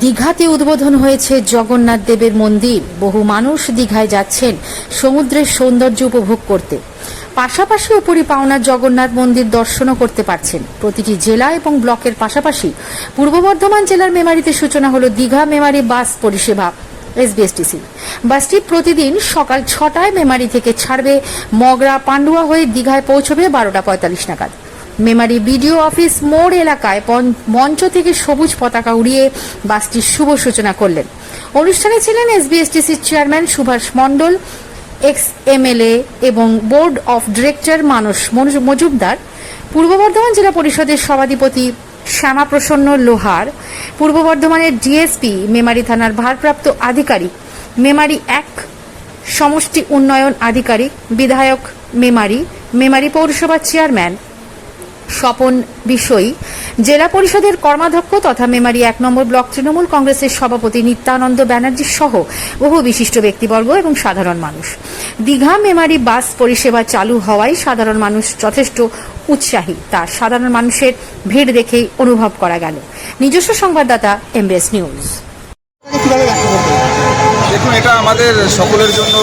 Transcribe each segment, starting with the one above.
দীঘাতে উদ্বোধন হয়েছে জগন্নাথ দেবের মন্দির। বহু মানুষ দীঘায় যাচ্ছেন সমুদ্রের সৌন্দর্য উপভোগ করতে। পাশাপাশি উপরি পাওনা জগন্নাথ মন্দির দর্শনও করতে পারছেন। প্রতিটি জেলা এবং ব্লকের পাশাপাশি পূর্ব বর্ধমান জেলার মেমারিতে সূচনা হলো দীঘা মেমারি বাস পরিষেবা। এসবিএসটিসি। বাসটি প্রতিদিন সকাল ছটায় মেমারি থেকে ছাড়বে। মগরা পান্ডুয়া হয়ে দীঘায় পৌঁছবে বারোটা পঁয়তাল্লিশ নাগাদ। মেমারি বিডিও অফিস মোড় এলাকায় মঞ্চ থেকে সবুজ পতাকা উড়িয়ে বাসটির শুভ সূচনা করলেন। অনুষ্ঠানে ছিলেন এসবিএসটিসির chairman Subhash Mondal, ex MLA এবং board of director Manas Majumdar, Purba Bardhaman জেলা পরিষদের সভাধিপতি শ্যামাপ্রসন্ন লোহার, পূর্ব বর্ধমানের ডিএসপি মেমারি থানার ভারপ্রাপ্ত আধিকারিক মেমারি এক, সমষ্টি উন্নয়ন আধিকারিক, বিধায়ক মেমারি মেমারি পৌরসভার চেয়ারম্যান স্বপন বিষয়ী জেলা পরিষদের কর্মাধ্যক্ষ তথা মেমারি এক নম্বর ব্লক তৃণমূল কংগ্রেসের সভাপতি নিত্যানন্দ ব্যানার্জি সহ বহু বিশিষ্ট ব্যক্তিবর্গ এবং সাধারণ মানুষ। দীঘা মেমারি বাস পরিষেবা চালু হওয়ায় সাধারণ মানুষ যথেষ্ট উৎসাহী। তা সাধারণ মানুষের ভিড় দেখেই অনুভব করা গেল। নিজস্ব সংবাদদাতা এমবিএস নিউজ। দেখুন, এটা আমাদের সকলের জন্য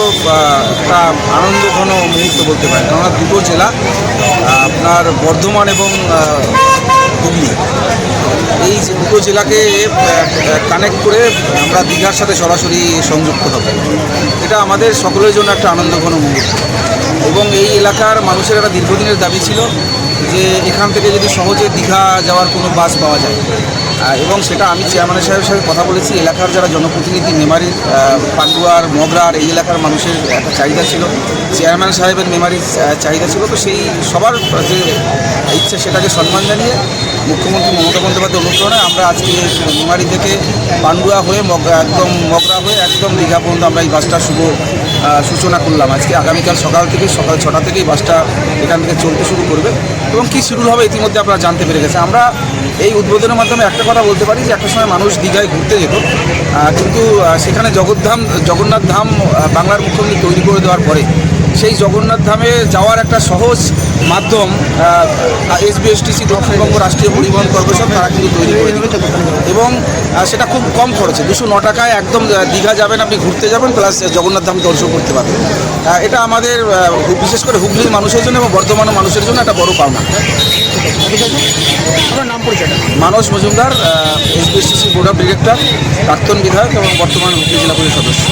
একটা আনন্দঘন মুহূর্ত বলতে পারেন। কেননা দুটো জেলা আপনার বর্ধমান এবং হুগলি। এই দুটো জেলাকে কানেক্ট করে আমরা দীঘার সাথে সরাসরি সংযুক্ত হব। এটা আমাদের সকলের জন্য একটা আনন্দঘন মুহূর্ত। এবং এই এলাকার মানুষের একটা দীর্ঘদিনের দাবি ছিল যে এখান থেকে যদি সহজে দীঘা যাওয়ার কোনো বাস পাওয়া যায়। এবং সেটা আমি চেয়ারম্যানের সাহেবের সাথে কথা বলেছি, এলাকার যারা জনপ্রতিনিধি মেমারি পান্ডুয়ার, মগরার, এই এলাকার মানুষের একটা চাহিদা ছিল। চেয়ারম্যান সাহেবের মেমারির চাহিদা ছিল। তো সেই সবার যে ইচ্ছে সেটাকে সম্মান জানিয়ে মুখ্যমন্ত্রী মমতা বন্দ্যোপাধ্যায় অনুপ্রেরণায় আমরা আজকে মেমারি থেকে পান্ডুয়া হয়ে একদম মগরা হয়ে একদম দীঘা পর্যন্ত আমরা এই বাসটা শুভ সূচনা করলাম। আজকে আগামীকাল সকাল থেকে সকাল ছটা থেকেই বাসটা এখান থেকে চলতে শুরু করবে এবং কী শিডিউল হবে ইতিমধ্যে আপনারা জানতে পেরে গেছে আমরা এই উদ্বোধনের মাধ্যমে একটা কথা বলতে পারি যে একটা সময় মানুষ দীঘায় ঘুরতে যেত কিন্তু সেখানে জগদ্ধাম, জগন্নাথ ধাম বাংলার মুখ্যমন্ত্রী তৈরি করে দেওয়ার পরে সেই জগন্নাথ ধামে যাওয়ার একটা সহজ মাধ্যম এসবিএসটিসি দক্ষিণবঙ্গ রাষ্ট্রীয় পরিবহন কর্পোরেশন তারা কিন্তু তৈরি করে এবং সেটা খুব কম খরচে দুশো ন টাকায় একদম দীঘা যাবেন আপনি ঘুরতে যাবেন প্লাস জগন্নাথ ধাম দর্শন করতে পারবেন। এটা আমাদের বিশেষ করে হুগলির মানুষের জন্য এবং বর্ধমানের মানুষের জন্য একটা বড় পাওনা। Manas Majumdar SBSTC board of director প্রাক্তন বিধায়ক এবং বর্তমান হুগলি জেলা পরিষদ সদস্য।